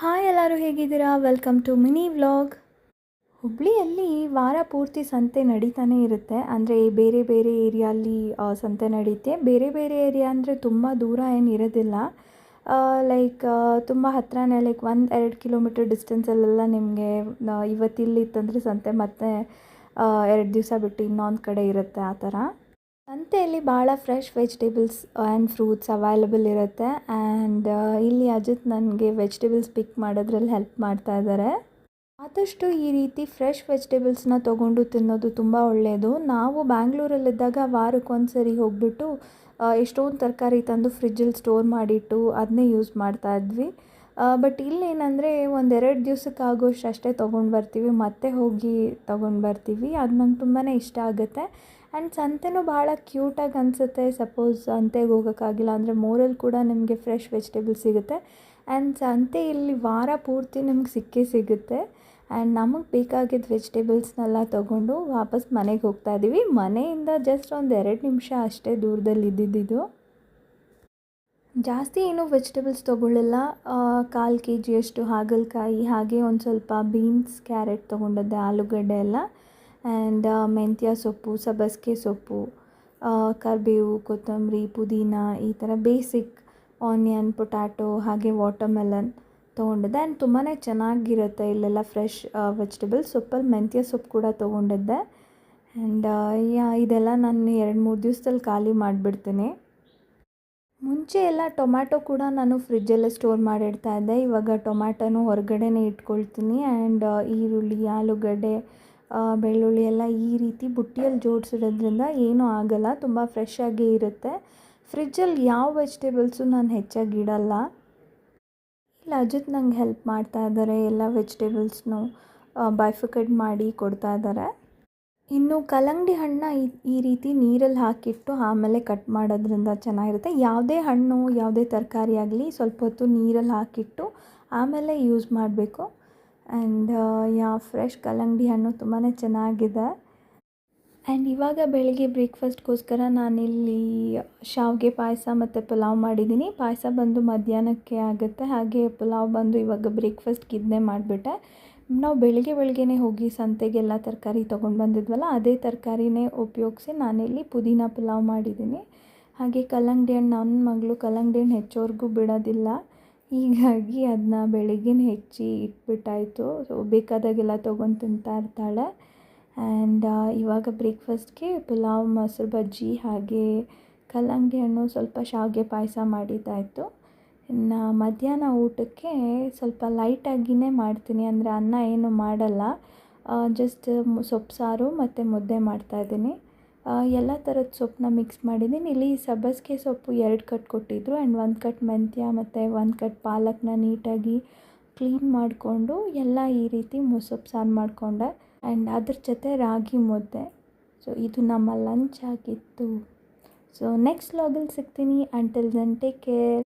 Hi ಎಲ್ಲರೂ ಹೇಗಿದ್ದೀರಾ? Welcome to mini vlog ಹುಬ್ಳಿಯಲ್ಲಿ ವಾರ ಪೂರ್ತಿ ಸಂತೆ ನಡೀತಾನೆ ಇರುತ್ತೆ. ಅಂದರೆ ಬೇರೆ ಬೇರೆ ಏರಿಯಲ್ಲಿ ಸಂತೆ ನಡೆಯುತ್ತೆ ಬೇರೆ ಬೇರೆ ಏರಿಯಾ ಅಂದರೆ ತುಂಬ ದೂರ ಏನು ಇರೋದಿಲ್ಲ. ಲೈಕ್ ತುಂಬ ಹತ್ರನೇ ಲೈಕ್ ಒಂದು ಎರಡು ಕಿಲೋಮೀಟರ್ ಡಿಸ್ಟೆನ್ಸಲ್ಲೆಲ್ಲ ನಿಮಗೆ ಇವತ್ತಿಲ್ಲಿತ್ತಂದರೆ ಸಂತೆ ಮತ್ತೆ ಎರಡು ದಿವಸ ಬಿಟ್ಟು ಇನ್ನೊಂದು ಕಡೆ ಇರುತ್ತೆ ಆ ಥರ. ಸಂತೆಯಲ್ಲಿ ಭಾಳ fresh vegetables and fruits available ಇರುತ್ತೆ. ಆ್ಯಂಡ್ ಇಲ್ಲಿ ಅಜಿತ್ ನನಗೆ ವೆಜಿಟೇಬಲ್ಸ್ ಪಿಕ್ ಮಾಡೋದ್ರಲ್ಲಿ ಹೆಲ್ಪ್ ಮಾಡ್ತಾ ಇದ್ದಾರೆ ಆದಷ್ಟು ಈ ರೀತಿ ಫ್ರೆಶ್ ವೆಜಿಟೇಬಲ್ಸ್ನ ತೊಗೊಂಡು ತಿನ್ನೋದು ತುಂಬ ಒಳ್ಳೆಯದು ನಾವು ಬ್ಯಾಂಗ್ಳೂರಲ್ಲಿದ್ದಾಗ ವಾರಕ್ಕೊಂದು ಸರಿ ಹೋಗ್ಬಿಟ್ಟು ಎಷ್ಟೊಂದು ತರಕಾರಿ ತಂದು ಫ್ರಿಜ್ಜಲ್ಲಿ ಸ್ಟೋರ್ ಮಾಡಿಟ್ಟು ಅದನ್ನೇ ಯೂಸ್ ಮಾಡ್ತಾ ಇದ್ವಿ. ಬಟ್ ಇಲ್ಲೇನಂದರೆ ಒಂದೆರಡು ದಿವ್ಸಕ್ಕೆ ಆಗೋಷ್ಟು ಅಷ್ಟೇ ತೊಗೊಂಡು ಬರ್ತೀವಿ. ಮತ್ತೆ ಹೋಗಿ ತೊಗೊಂಡು ಬರ್ತೀವಿ. ಅದು ನಂಗೆ ತುಂಬಾ ಇಷ್ಟ ಆಗುತ್ತೆ. ಆ್ಯಂಡ್ ಸಂತೆನೂ ಭಾಳ ಕ್ಯೂಟಾಗಿ ಅನಿಸುತ್ತೆ. ಸಪೋಸ್ ಸಂತೆಗೆ ಹೋಗೋಕ್ಕಾಗಿಲ್ಲ ಅಂದರೆ ಮೋರಲ್ಲಿ ಕೂಡ ನಿಮಗೆ ಫ್ರೆಶ್ ವೆಜಿಟೇಬಲ್ಸ್ ಸಿಗುತ್ತೆ. ಆ್ಯಂಡ್ ಸಂತೆ ಇಲ್ಲಿ ವಾರ ಪೂರ್ತಿ ನಿಮ್ಗೆ ಸಿಕ್ಕೇ ಸಿಗುತ್ತೆ. ಆ್ಯಂಡ್ ನಮಗೆ ಬೇಕಾಗಿದ್ದ ವೆಜಿಟೇಬಲ್ಸ್ನೆಲ್ಲ ತೊಗೊಂಡು ವಾಪಸ್ ಮನೆಗೆ ಹೋಗ್ತಾ ಇದ್ದೀವಿ ಮನೆಯಿಂದ ಜಸ್ಟ್ ಒಂದು ಎರಡು ನಿಮಿಷ ಅಷ್ಟೇ ದೂರದಲ್ಲಿ ಇದ್ದಿದ್ದು ಜಾಸ್ತಿ ಏನೂ ವೆಜಿಟೇಬಲ್ಸ್ ತೊಗೊಳ್ಳಿಲ್ಲ. ಕಾಲು ಕೆ ಜಿಯಷ್ಟು ಹಾಗಲಕಾಯಿ, ಹಾಗೆ ಒಂದು ಸ್ವಲ್ಪ ಬೀನ್ಸ್ ಕ್ಯಾರೆಟ್ ತೊಗೊಂಡದ್ದೆ, ಆಲೂಗಡ್ಡೆ ಎಲ್ಲ. ಆ್ಯಂಡ್ ಮೆಂತ್ಯ ಸೊಪ್ಪು, ಸಬ್ಬಸಿಗೆ ಸೊಪ್ಪು ಕರಿಬೇವು, ಕೊತ್ತಂಬರಿ, ಪುದೀನ ಈ ಥರ ಬೇಸಿಕ್ ಆನಿಯನ್ ಪೊಟ್ಯಾಟೊ ಹಾಗೆ ವಾಟರ್ಮೆಲನ್ ತೊಗೊಂಡಿದ್ದೆ. ಆ್ಯಂಡ್ ತುಂಬಾ ಚೆನ್ನಾಗಿರುತ್ತೆ ಇಲ್ಲೆಲ್ಲ ಫ್ರೆಶ್ ವೆಜಿಟೇಬಲ್ಸ್ ಸೊಪ್ಪಲ್ಲಿ ಮೆಂತ್ಯ ಸೊಪ್ಪು ಕೂಡ ತೊಗೊಂಡಿದ್ದೆ. ಆ್ಯಂಡ್ ಯಾ, ಇದೆಲ್ಲ ನಾನು ಎರಡು ಮೂರು ದಿವ್ಸದಲ್ಲಿ ಖಾಲಿ ಮಾಡಿಬಿಡ್ತೀನಿ. ಮುಂಚೆ ಎಲ್ಲ ಟೊಮ್ಯಾಟೊ ಕೂಡ ನಾನು ಫ್ರಿಜ್ಜಲ್ಲೇ ಸ್ಟೋರ್ ಮಾಡಿಡ್ತಾ ಇದ್ದೆ. ಇವಾಗ ಟೊಮ್ಯಾಟೊನೂ ಹೊರಗಡೆನೇ ಇಟ್ಕೊಳ್ತೀನಿ. ಆ್ಯಂಡ್ ಈರುಳ್ಳಿ, ಆಲೂಗಡ್ಡೆ ಬೆಳ್ಳುಳ್ಳಿ ಎಲ್ಲ ಈ ರೀತಿ ಬುಟ್ಟಿಯಲ್ಲಿ ಜೋಡಿಸಿಡೋದ್ರಿಂದ ಏನೂ ಆಗಲ್ಲ, ತುಂಬ ಫ್ರೆಶ್ ಆಗೇ ಇರುತ್ತೆ. ಫ್ರಿಜ್ಜಲ್ಲಿ ಯಾವ ವೆಜಿಟೇಬಲ್ಸು ನಾನು ಹೆಚ್ಚಾಗಿ ಇಡಲ್ಲ. ಇಲ್ಲ, ಅಜಿತ್ ನಂಗೆ ಹೆಲ್ಪ್ ಮಾಡ್ತಾ ಇದ್ದಾರೆ ಎಲ್ಲ ವೆಜಿಟೇಬಲ್ಸ್ನು ಬೈಫಿಕೇಟ್ ಮಾಡಿ ಕೊಡ್ತಾ ಇದ್ದಾರೆ ಇನ್ನು ಕಲ್ಲಂಗಡಿ ಹಣ್ಣನ್ನ ಈ ಈ ರೀತಿ ನೀರಲ್ಲಿ ಹಾಕಿಟ್ಟು ಆಮೇಲೆ ಕಟ್ ಮಾಡೋದ್ರಿಂದ ಚೆನ್ನಾಗಿರುತ್ತೆ. ಯಾವುದೇ ಹಣ್ಣು, ಯಾವುದೇ ತರಕಾರಿ ಆಗಲಿ ಸ್ವಲ್ಪ ಹೊತ್ತು ನೀರಲ್ಲಿ ಹಾಕಿಟ್ಟು ಆಮೇಲೆ ಯೂಸ್ ಮಾಡಬೇಕು. ಆ್ಯಂಡ್ ಯಾ ಫ್ರೆಶ್ ಕಲ್ಲಂಗಡಿ ಹಣ್ಣು ತುಂಬಾ ಚೆನ್ನಾಗಿದೆ. ಆ್ಯಂಡ್ ಇವಾಗ ಬೆಳಿಗ್ಗೆ ಬ್ರೇಕ್ಫಾಸ್ಟ್ಗೋಸ್ಕರ ನಾನಿಲ್ಲಿ ಶಾವಿಗೆ ಪಾಯಸ ಮತ್ತು ಪಲಾವ್ ಮಾಡಿದ್ದೀನಿ. ಪಾಯಸ ಬಂದು ಮಧ್ಯಾಹ್ನಕ್ಕೆ ಆಗುತ್ತೆ. ಹಾಗೆ ಪಲಾವ್ ಬಂದು ಇವಾಗ ಬ್ರೇಕ್ಫಾಸ್ಟ್ಗೆ ಇದನ್ನೇ ಮಾಡಿಬಿಟ್ಟೆ. ನಾವು ಬೆಳಗ್ಗೆ ಬೆಳಗ್ಗೆನೇ ಹೋಗಿ ಸಂತೆಗೆಲ್ಲ ತರಕಾರಿ ತೊಗೊಂಡು ಬಂದಿದ್ವಲ್ಲ, ಅದೇ ತರಕಾರಿನೇ ಉಪಯೋಗಿಸಿ ನಾನಿಲ್ಲಿ ಪುದೀನ ಪಲಾವ್ ಮಾಡಿದ್ದೀನಿ. ಹಾಗೆ ಕಲ್ಲಂಗಡಿ ಹಣ್ಣು ನನ್ನ ಮಗಳು ಕಲ್ಲಂಗಡಿ ಹಣ್ಣು ಹೆಚ್ಚೋರ್ಗೂ ಬಿಡೋದಿಲ್ಲ. ಹೀಗಾಗಿ ಅದನ್ನ ಬೆಳಗಿನ ಹೆಚ್ಚಿ ಇಟ್ಬಿಟ್ಟಾಯಿತು. ಸೊ ಬೇಕಾದಾಗೆಲ್ಲ ತೊಗೊಂಡು ತಿಂತಾ ಇರ್ತಾಳೆ. ಆ್ಯಂಡ್ ಇವಾಗ ಬ್ರೇಕ್ಫಾಸ್ಟ್ಗೆ ಪುಲಾವ್, ಮೊಸರು ಬಜ್ಜಿ ಹಾಗೆ ಕಲ್ಲಂಗಿ ಹಣ್ಣು ಸ್ವಲ್ಪ ಶಾವಿಗೆ ಪಾಯಸ ಮಾಡಿದ್ದಾಯಿತು. ಇನ್ನು ಮಧ್ಯಾಹ್ನ ಊಟಕ್ಕೆ ಸ್ವಲ್ಪ ಲೈಟಾಗಿಯೇ ಮಾಡ್ತೀನಿ. ಅಂದರೆ ಅನ್ನ ಏನು ಮಾಡಲ್ಲ. ಜಸ್ಟ್ ಸೊಪ್ಪು ಸಾರು ಮತ್ತು ಮುದ್ದೆ ಮಾಡ್ತಾಯಿದ್ದೀನಿ ಎಲ್ಲ ಥರದ ಸೊಪ್ಪನ್ನ ಮಿಕ್ಸ್ ಮಾಡಿದ್ದೀನಿ. ಇಲ್ಲಿ ಸಬ್ಬಸಿಗೆ ಸೊಪ್ಪು ಎರಡು ಕಟ್ ಕೊಟ್ಟಿದ್ದರು ಆ್ಯಂಡ್ ಒಂದು ಕಟ್ ಮೆಂತ್ಯ ಮತ್ತು ಒಂದು ಕಟ್ ಪಾಲಕ್ನ ನೀಟಾಗಿ ಕ್ಲೀನ್ ಮಾಡಿಕೊಂಡು ಎಲ್ಲ ಈ ರೀತಿ ಮೊಸೊಪ್ಪು, ಸಾರು ಮಾಡಿಕೊಂಡೆ. ಆ್ಯಂಡ್ ಅದ್ರ ಜೊತೆ ರಾಗಿ ಮುದ್ದೆ. ಸೊ ಇದು ನಮ್ಮ ಲಂಚ್ ಆಗಿತ್ತು. ಸೊ ನೆಕ್ಸ್ಟ್ ಲಾಗಲ್ಲಿ ಸಿಗ್ತೀನಿ. Until then take care